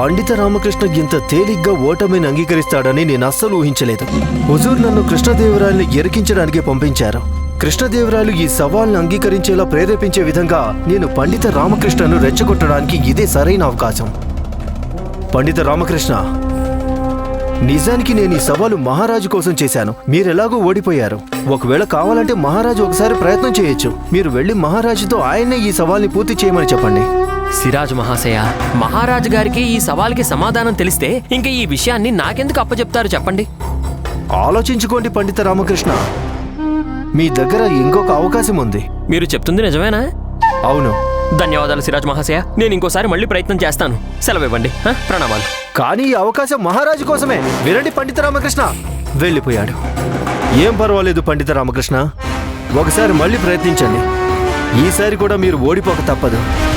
పండిత రామకృష్ణ ఇంత తేలిగ్గా ఓటమిని అంగీకరిస్తాడని నేను అస్సలు ఊహించలేదు. హుజూర్ నన్ను కృష్ణదేవరాయల్ని ఎరికించడానికి పంపించారు. కృష్ణదేవరాయలు ఈ సవాల్ని అంగీకరించేలా ప్రేరేపించే విధంగా నేను పండిత రామకృష్ణను రెచ్చగొట్టడానికి ఇదే సరైన అవకాశం. పండిత రామకృష్ణ నిజానికి నేను ఈ సవాలు మహారాజు కోసం చేశాను. మీరెలాగో ఓడిపోయారు. ఒకవేళ కావాలంటే మహారాజు ఒకసారి ప్రయత్నం చేయొచ్చు. మీరు వెళ్ళి మహారాజుతో ఆయన్నే ఈ సవాల్ని పూర్తి చేయమని చెప్పండి. సిరాజ్ మహాశయ మహారాజు గారికి ఈ సవాల్కి సమాధానం తెలిస్తే ఇంక ఈ విషయాన్ని నాకెందుకు అప్పచెప్తారు చెప్పండి. ఆలోచించుకోండి పండిత రామకృష్ణ. మీ దగ్గర ఇంకొక అవకాశం ఉంది. మీరు చెప్తుంది నిజమేనా? అవును. ధన్యవాదాలు సిరాజ్ మహాశయ. నేను ఇంకోసారి మళ్ళీ ప్రయత్నం చేస్తాను. సెలవు ఇవ్వండి హ? ప్రణామాలు. కానీ ఈ అవకాశం మహారాజు కోసమే. వినండి పండిత రామకృష్ణ. వెళ్ళిపోయాడు. ఏం పర్వాలేదు పండిత రామకృష్ణ. ఒకసారి మళ్ళీ ప్రయత్నించండి. ఈసారి కూడా మీరు ఓడిపోక తప్పదు.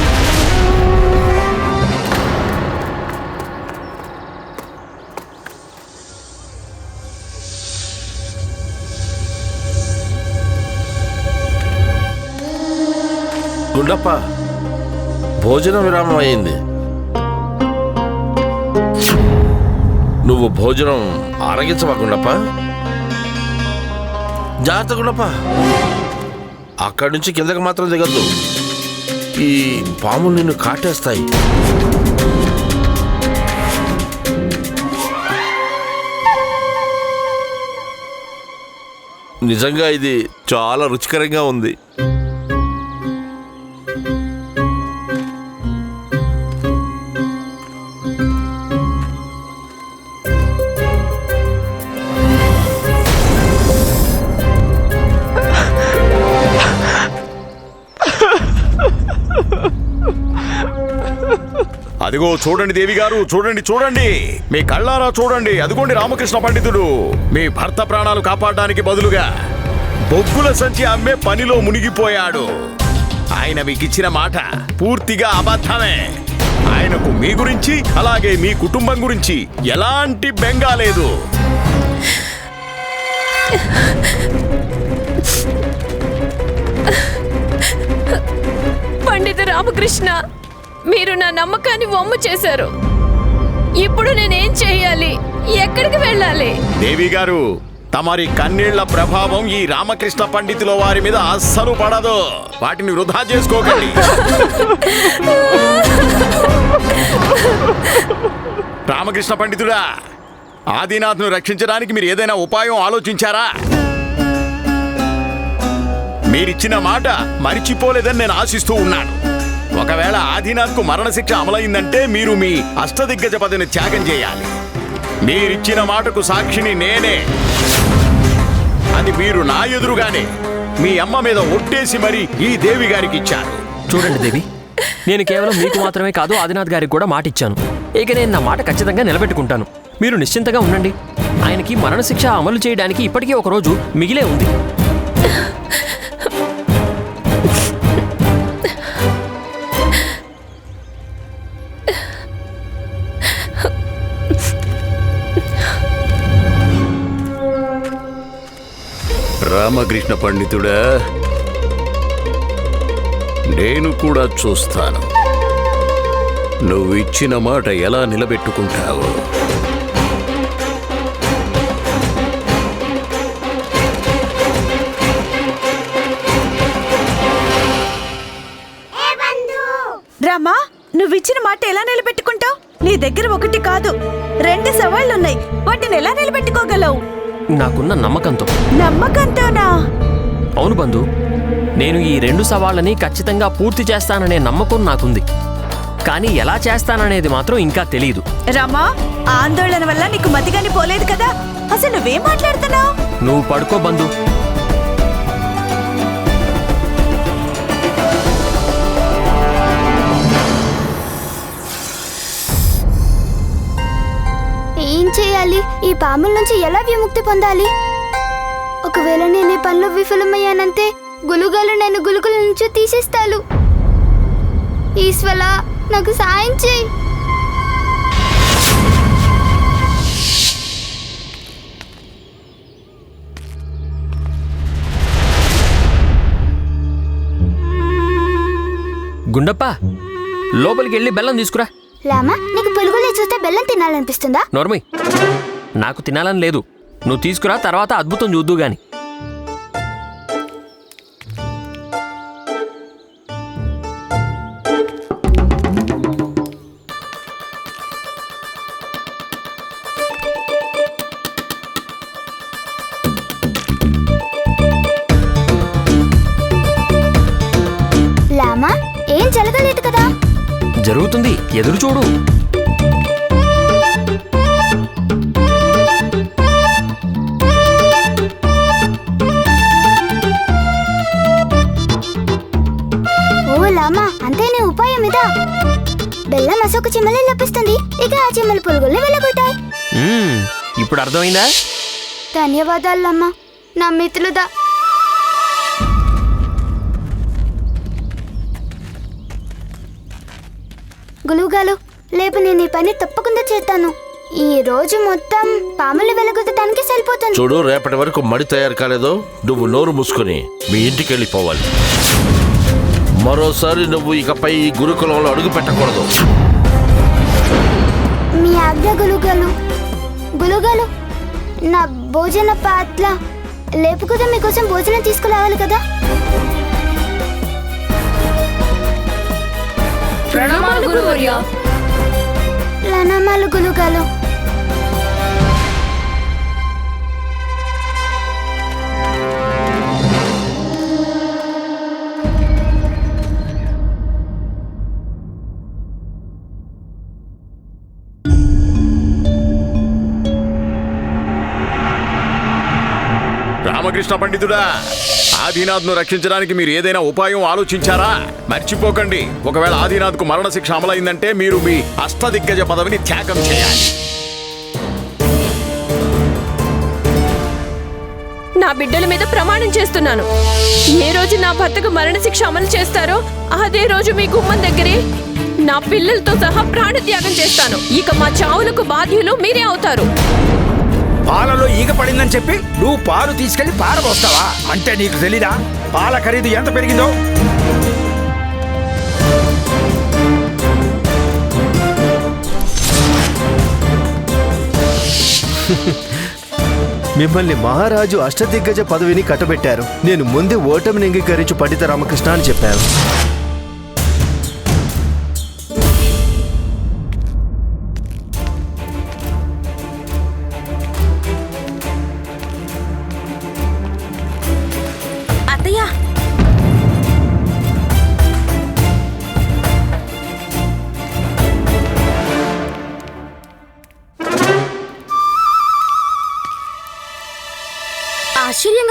గుండప్ప భోజన విరామం అయింది. నువ్వు భోజనం ఆరగించవా గుండప్ప? జాగ్రత్త గుండప్ప. అక్కడి నుంచి కిందకి మాత్రం దిగద్దు. ఈ పాములు నిన్ను కాటేస్తాయి. నిజంగా ఇది చాలా రుచికరంగా ఉంది. అదిగో చూడండి దేవి గారు చూడండి చూడండి. మీ కళ్ళారా చూడండి. అదిగోండి రామకృష్ణ పండితుడు మీ భర్త ప్రాణాలు కాపాడడానికి బదులుగా బొగ్గుల సంచి అమ్మే పనిలో మునిగిపోయాడు. ఆయన మీకిచ్చిన మాట పూర్తిగా అబద్ధమే. ఆయనకు మీ గురించి అలాగే మీ కుటుంబం గురించి ఎలాంటి బెంగా లేదు. పండిత రామకృష్ణ! మీరు నా నమ్మకాన్ని వమ్ము చేశారు. ఇప్పుడు నేనేం చేయాలి? ఎక్కడికి వెళ్ళాలి? దేవి గారు తమరి కన్నీళ్ళ ప్రభావం ఈ రామకృష్ణ పండితుల వారి మీద అస్సలు పడదు. వాటిని వృధా చేసుకోకండి. రామకృష్ణ పండితుడా ఆదినాథ్ను రక్షించడానికి మీరు ఏదైనా ఉపాయం ఆలోచించారా? మీరిచ్చిన మాట మరిచిపోలేదని నేను ఆశిస్తూ ఉన్నాను. ఒకవేళ ఆదినాథ్కు మరణశిక్ష అమలైందంటే మీరు మీ అష్టదిగ్గజ పదవిని త్యాగం చేయాలి. మీరిచ్చిన మాటకు సాక్షిని నేనే. అది మీరు నా ఎదురుగానే మీ అమ్మ మీద ఒట్టేసి మరి ఈ దేవి గారికి ఇచ్చారు చూడండి దేవి నేను కేవలం మీకు మాత్రమే కాదు ఆదినాథ్ గారికి కూడా మాట ఇచ్చాను ఇక నేను నా మాట ఖచ్చితంగా నిలబెట్టుకుంటాను. మీరు నిశ్చింతగా ఉండండి. ఆయనకి మరణశిక్ష అమలు చేయడానికి ఇప్పటికీ ఒక రోజు మిగిలే ఉంది. రామకృష్ణ పండితుడా నేను కూడా చూస్తాను. నువ్వు ఇచ్చిన మాట ఎలా నిలబెట్టుకుంటావు. రామా నువ్విచ్చిన మాట ఎలా నిలబెట్టుకుంటావు? నీ దగ్గర ఒకటి కాదు రెండు సవాళ్ళున్నాయి వాటిని ఎలా నిలబెట్టుకోగలవు? నాకున్న నమ్మకంతో. నమ్మకంతోనా? అవును బంధు నేను ఈ రెండు సవాళ్ళని ఖచ్చితంగా పూర్తి చేస్తాననే నమ్మకం నాకుంది. కానీ ఎలా చేస్తాననేది మాత్రం ఇంకా తెలియదు రామా ఆందోళన వల్ల నీకు మతిగాని పోలేదు కదా? అసలు నువ్వేం మాట్లాడుతున్నావు? నువ్వు పడుకో బంధు. చేయాలి? ఈ పాముల నుంచి ఎలా విముక్తి పొందాలి? ఒకవేళ నేను ఈ పనిలో విఫలమయ్యానంతే గులుగాలు నన్ను గులుగుల నుంచి తీసేస్తాను ఈశ్వల నాకు సాయం చేయి. గుండప్ప లోపలికి వెళ్ళి బెల్లం తీసుకురా. లామా? చూస్తే బెల్లం తినాలనిపిస్తుందా? నోర్మయ్ నాకు తినాలని లేదు. నువ్వు తీసుకురా తర్వాత అద్భుతం చూద్దు గాని. లామా ఏం జరగలేదు కదా? జరుగుతుంది. ఎదురు చూడు. అశోక చిమ్మలి లభిస్తుంది ఇక ఆ చిమ్మల పురుగుల్ని వెళ్ళగొట్టాయి. ఇప్పుడు అర్థమైందా? ధన్యవాదాలు లామా నా మిత్రుదా గులుగాలు లేపు నేను ఈ పని తప్పకుండా చేస్తాను. ఈ రోజు మొత్తం పాములు వెలగొట్టడానికి సరిపోతుంది. చూడు రేపటి వరకు మడి తయారు కాలేదో. నువ్వు నోరు మూసుకొని మీ ఇంటికి వెళ్ళిపోవాలి. మరోసారి నువ్వు ఇకపై గురుకులంలో అడుగు పెట్టకూడదు. మీ ఆజ్ఞ గులుగాలు. గులుగాలు? నా భోజన పాత్ర లేపుకుదా మీకోసం భోజనం తీసుకురావాలి కదా? ప్రణామాలు గురువర్య. ప్రణామాలు గులుగాలు. రామకృష్ణ పండితుడా? ఆదినాథ్ను రక్షించడానికి మీరు ఏదైనా ఉపాయం ఆలోచించారా? మర్చిపోకండి. ఒకవేళ ఆదినాథ్కు మరణశిక్ష అమలైందంటే మీరు మీ అష్టదిగ్గజ పదవిని త్యాగం చేయాలి. నా బిడ్డల మీద ప్రమాణం చేస్తున్నాను. ఏ రోజు నా భర్తకు మరణశిక్ష అమలు చేస్తారో అదే రోజు మీ గుమ్మం దగ్గరే నా పిల్లలతో సహా ప్రాణత్యాగం చేస్తాను. ఇక మా చావులకు బాధ్యులు మీరే అవుతారు. పాలలో ఈగ పడిందని చెప్పి నువ్వు పాలు తీసుకెళ్ళి పారబోస్తావా? అంటే నీకు తెలీదా? పాల ఖరీదు ఎంత పెరిగిందో? మిమ్మల్ని మహారాజు అష్టదిగ్గజ పదవిని కట్టబెట్టారు. నేను ముందే ఓటమిని అంగీకరించు పండిత రామకృష్ణ అని చెప్పారు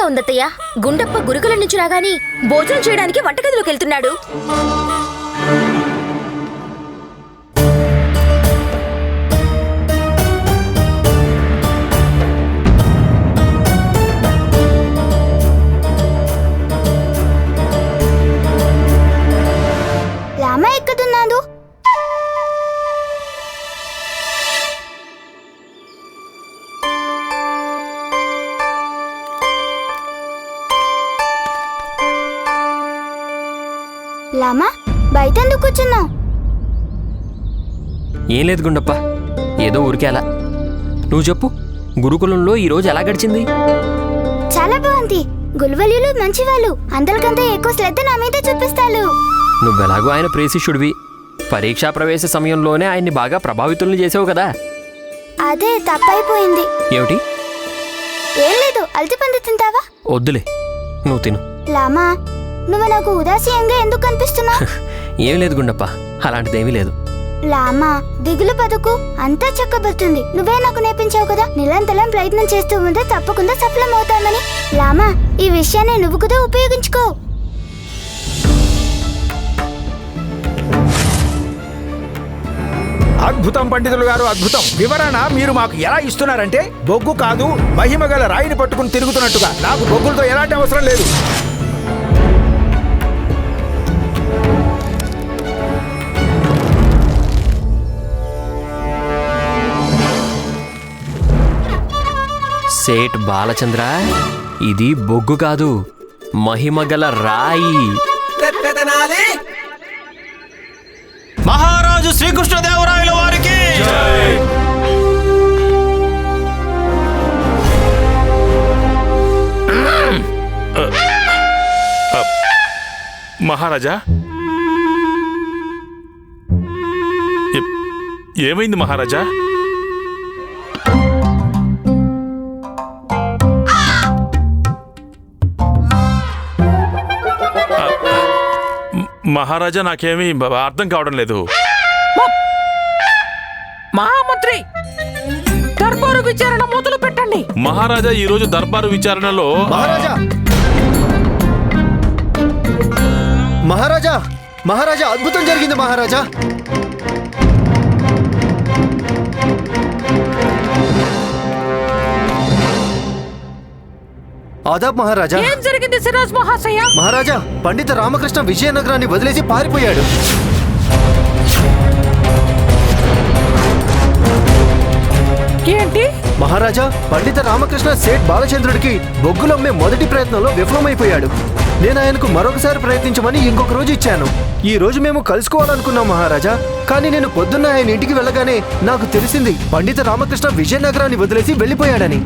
ఆశ్చర్యంగా ఉందత్తయ్య. గుండప్ప గురుకుల నుంచి రాగాని భోజనం చేయడానికి వంటగదిలోకి వెళ్తున్నాడు. లామా బయట ఎందుకు కూర్చున్నావు? ఏం లేదు గుండప్ప. ఏదో ఊరికే అలా. నువ్వు చెప్పు గురుకులంలో ఈ రోజు ఎలా గడిచింది? చాలా బాగుంది. గుల్వలియులు మంచి వాళ్ళు అందరికంటే ఎక్కువ శ్రద్ధ నా మీద చూపిస్తారు. నువ్వెలాగో ఆయన ప్రేసిష్యుడివి పరీక్షా ప్రవేశ సమయంలోనే ఆయన్ని బాగా ప్రభావితుల్ని చేసావు కదా. అదే తప్పైపోయింది. ఏమిటి? ఏం లేదు అల్టిపంది తింటావా? వద్దులే. నువ్వు తిను. లామా నువ్వు నాకు ఉదాసీనంగా ఎందుకు కనిపిస్తున్నావు? ఏం లేదు గుండప్ప అలాంటిదేమీ లేదు. లామా దిగులు పదకు అంతా చక్కబడుతుంది. నువ్వే నాకు నేర్పించావు కదా నిరంతరం ప్రయత్నం చేస్తూ ఉంటే తప్పకుండా సఫలమవుతామని. లామా ఈ విషయాన్ని నువ్వు కూడా ఉపయోగించుకో. అద్భుతం పండితులు గారు అద్భుతం. వివరణ మీరు మాకు ఎలా ఇస్తున్నారంటే బొగ్గు కాదు మహిమ గల రాయిని పట్టుకుని తిరుగుతున్నట్టుగా. నాకు బొగ్గులతో ఎలాంటి అవసరం లేదు. సేట్ బాలచంద్ర ఇది బొగ్గు కాదు మహిమగల రాయి. మహారాజు శ్రీకృష్ణదేవరాయల వారికి! మహారాజా? ఏమైంది మహారాజా? మహారాజా నాకేమీ అర్థం కావడం లేదు. మహామంత్రి దర్బారు విచారణ మొదలు పెట్టండి. మహారాజా ఈరోజు దర్బారు విచారణలో మహారాజా! మహారాజా! మహారాజా అద్భుతం జరిగింది మహారాజా! ఆదాబ్ మహారాజా. ఏం జరిగింది సిరాజ్ మహాశయ? మహారాజా పండిత రామకృష్ణ విజయనగరాన్ని వదిలేసి పారిపోయాడు. ఏంటి? మహారాజా పండిత రామకృష్ణ సేట్ బాలచంద్రుడికి బొగ్గులమ్మే మొదటి ప్రయత్నంలో విఫలమైపోయాడు. నేను ఆయనకు మరొకసారి ప్రయత్నించమని ఇంకొక రోజు ఇచ్చాను. ఈ రోజు మేము కలుసుకోవాలనుకున్నాం మహారాజా కానీ నేను పొద్దున్న ఆయన ఇంటికి వెళ్ళగానే నాకు తెలిసింది పండిత రామకృష్ణ విజయనగరాన్ని వదిలేసి వెళ్ళిపోయాడని.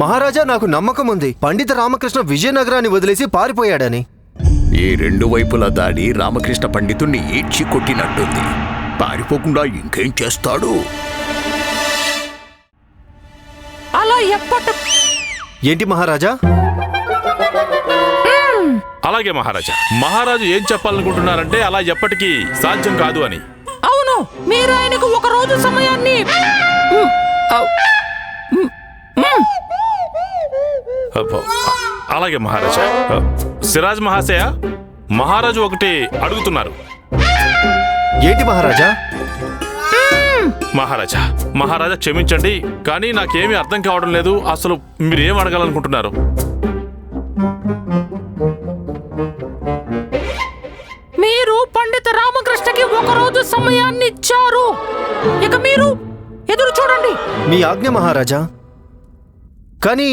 మహారాజా నాకు నమ్మకం ఉంది. పండిత రామకృష్ణ విజయనగరాన్ని వదిలేసి పారిపోయాడని. ఈ రెండు వైపుల దాడి రామకృష్ణ పండితుణ్ణి ఈడ్చి కొట్టినట్టుంది. పారిపోకుండా ఇంకేం చేస్తాడు? అలా ఎప్పటి ఏంటి మహారాజా? అలాగే మహారాజా. మహారాజు ఏం చెప్పాలనుకుంటున్నారంటే అలా ఎప్పటికీ సాధ్యం కాదు అని. అవును మీరు ఆయనకు ఒక రోజు సమయాన్ని అలాగే మహారాజా. సిరాజ్ మహాశయ మహారాజు ఒకటి అడుగుతున్నారు. ఏంటి మహారాజా? మహారాజా మహారాజా క్షమించండి కానీ నాకేమీ అర్థం కావడం లేదు. అసలు మీరు ఏం అడగాలనుకుంటున్నారు? మీరు పండిత రామకృష్ణకి ఒక రోజు సమయాన్ని ఇచ్చారు ఇక మీరు ఎదురు చూడండి. మీ ఆజ్ఞ మహారాజా. కానీ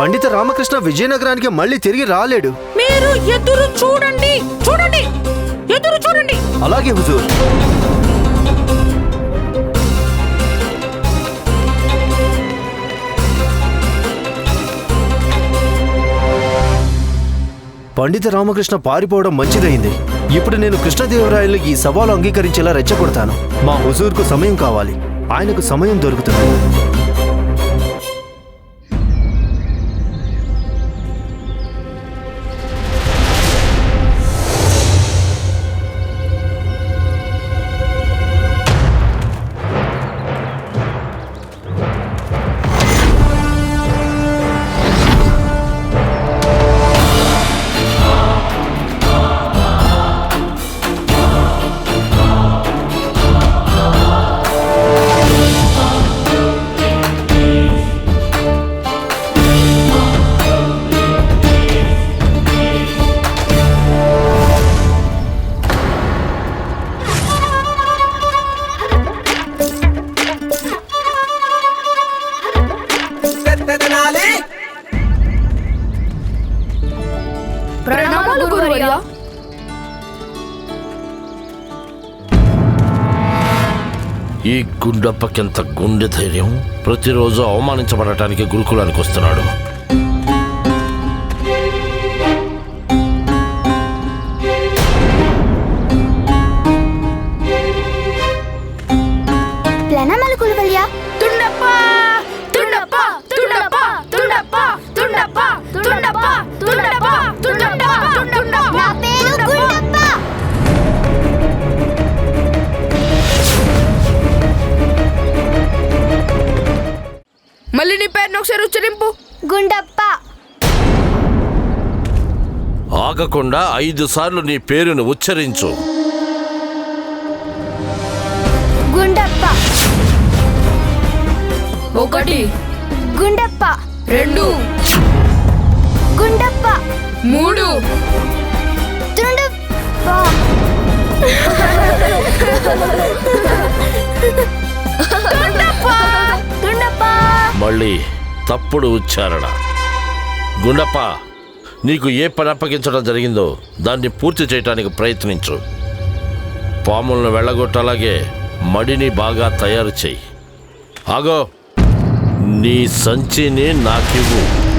పండిత రామకృష్ణ విజయనగరానికి మళ్ళీ తిరిగి రాలేడు. మీరు ఎదురు చూడండి చూడండి ఎదురు చూడండి. అలాగే హుజూర్. పండిత రామకృష్ణ పారిపోవడం మంచిదైంది. ఇప్పుడు నేను కృష్ణదేవరాయలు ఈ సవాలు అంగీకరించేలా రెచ్చగొడతాను. మా హుజూర్కు సమయం కావాలి. ఆయనకు సమయం దొరుకుతుంది. గుండప్పకెంత గుండె ధైర్యం ప్రతిరోజు అవమానించబడటానికి గురుకులానికి వస్తున్నాడు. ఐదు సార్లు నీ పేరును ఉచ్చరించు. గుండప్ప. ఒకటి. గుండప్ప. రెండు. గుండప్ప. మూడు. తుండప్ప. తుండప్ప. తుండప్ప. మళ్ళీ తప్పుడు ఉచ్చారణ. గుండప్ప. నీకు ఏ పని అప్పగించడం జరిగిందో దాన్ని పూర్తి చేయటానికి ప్రయత్నించు. పాములను వెళ్ళగొట్టలాగే మడిని బాగా తయారు చెయ్యి ఆగో నీ సంచిని నాకివ్వు.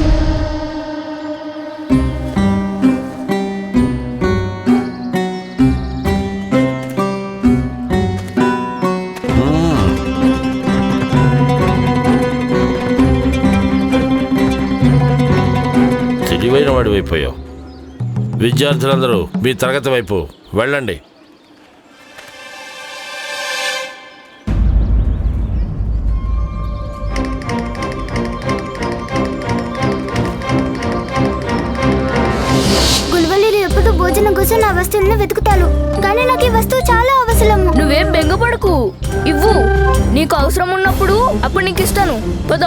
విద్యార్థులందరూ మీ తరగతి వైపు వెళ్ళండి. ఎప్పుడు భోజనం కోసం నా వస్తువులను వెతుకుతాను కానీ నాకు ఈ వస్తువు చాలా అవసరము. నువ్వేం బెంగపడకు. ఇవ్వు. నీకు అవసరం ఉన్నప్పుడు అప్పుడు నీకు ఇస్తాను. పద.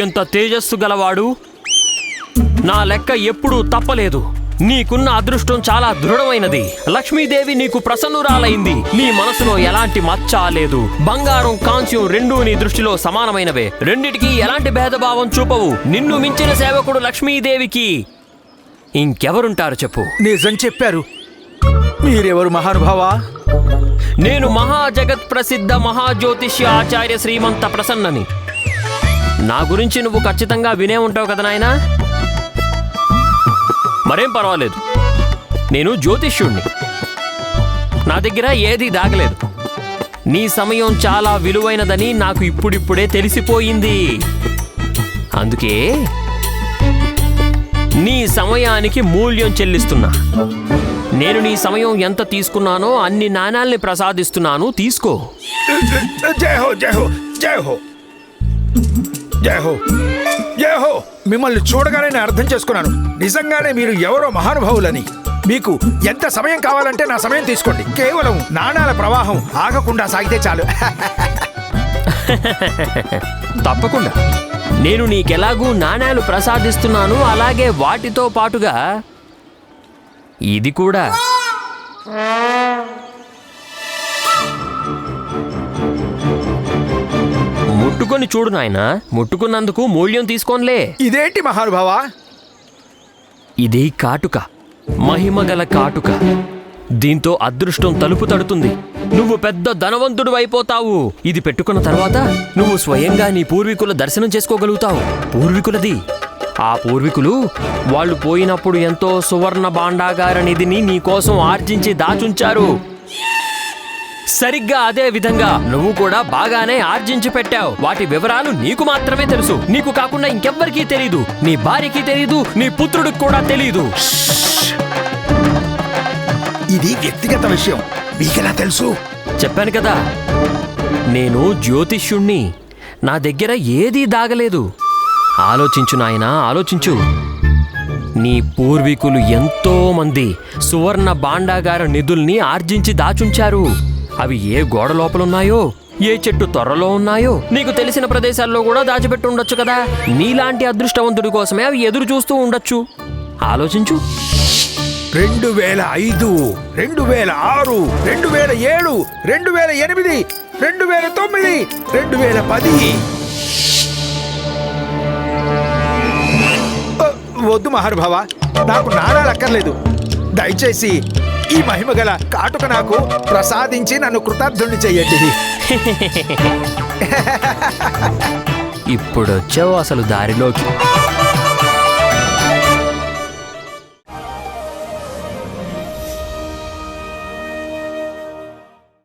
అత్యంత తేజస్సు గలవాడు. నా లెక్క ఎప్పుడూ తప్పలేదు. నీకున్న అదృష్టం చాలా దృఢమైనది. లక్ష్మీదేవి నీకు ప్రసన్నురాలైంది. నీ మనసులో ఎలాంటి మచ్చ లేదు. బంగారం కాంస్యం రెండూ నీ దృష్టిలో సమానమైనవే. రెండిటికి ఎలాంటి భేదభావం చూపవు. నిన్ను మించిన సేవకుడు లక్ష్మీదేవికి ఇంకెవరుంటారు చెప్పు? నిజం చెప్పారు. మీరెవరు మహానుభావా? నేను మహా జగత్ ప్రసిద్ధ మహాజ్యోతిష్య ఆచార్య శ్రీమంత ప్రసన్నని. నా గురించి నువ్వు ఖచ్చితంగా వినే ఉంటావు కదా నాయనా? మరేం పర్వాలేదు. నేను జ్యోతిష్యుణ్ణి. నా దగ్గర ఏది దాగలేదు. నీ సమయం చాలా విలువైనదని నాకు ఇప్పుడిప్పుడే తెలిసిపోయింది. అందుకే నీ సమయానికి మూల్యం చెల్లిస్తున్నా. నేను నీ సమయం ఎంత తీసుకున్నానో అన్ని నాణాల్ని ప్రసాదిస్తున్నాను. తీసుకో. జై హో జై హో జై హో. జయహో. జయహో మిమ్మల్ని చూడగానే నేను అర్థం చేసుకున్నాను. నిజంగానే మీరు ఎవరో మహానుభావులని. మీకు ఎంత సమయం కావాలంటే నా సమయం తీసుకోండి. కేవలం నాణాల ప్రవాహం ఆగకుండా సాగితే చాలు. తప్పకుండా. నేను నీకెలాగూ నాణేలు ప్రసాదిస్తున్నాను అలాగే వాటితో పాటుగా ఇది కూడా. ముట్టుకొని చూడు నాయనా ముట్టుకున్నందుకు మూల్యం తీసుకోనిలే. ఇదేంటి మహానుభావా? ఇది కాటుక మహిమగల కాటుక. దీంతో అదృష్టం తలుపు తడుతుంది. నువ్వు పెద్ద ధనవంతుడు అయిపోతావు. ఇది పెట్టుకున్న తర్వాత నువ్వు స్వయంగా నీ పూర్వీకుల దర్శనం చేసుకోగలుగుతావు. పూర్వీకులది. ఆ పూర్వీకులు వాళ్ళు పోయినప్పుడు ఎంతో సువర్ణ భాండాగార నిధిని నీ కోసం ఆర్జించి దాచుంచారు. సరిగ్గా అదే విధంగా నువ్వు కూడా బాగానే ఆర్జించి పెట్టావు. వాటి వివరాలు నీకు మాత్రమే తెలుసు. నీకు కాకుండా ఇంకెవ్వరికీ తెలీదు. నీ భార్యకి తెలీదు. నీ పుత్రుడికి కూడా తెలీదు. ఇది వ్యక్తిగత విషయం. మీకెలా తెలుసు? చెప్పాను కదా. నేను జ్యోతిష్యుణ్ణి. నా దగ్గర ఏదీ దాగలేదు. ఆలోచించు నాయనా ఆలోచించు. నీ పూర్వీకులు ఎంతో మంది సువర్ణ భాండాగార నిధుల్ని ఆర్జించి దాచుంచారు. అవి ఏ గోడ లోపలున్నాయో ఏ చెట్టు త్వరలో ఉన్నాయో నీకు తెలిసిన ప్రదేశాల్లో కూడా దాచిపెట్టి ఉండొచ్చు కదా. నీలాంటి అదృష్టవంతుడి కోసమే అవి ఎదురు చూస్తూ ఉండొచ్చు. ఆలోచించు. రెండు వేల ఐదు రెండు వేల ఆరు రెండు వేల ఏడు రెండు వేల ఎనిమిది రెండు వేల తొమ్మిది రెండు వేల పది. వద్దు మహానుభావ నాకు నాణాలు అక్కర్లేదు. దయచేసి ఈ మహిమగల కాటుక నాకు ప్రసాదించి నన్ను కృతార్థుణ్ణి చెయ్యండి ఇప్పుడొచ్చావు అసలు దారిలోకి.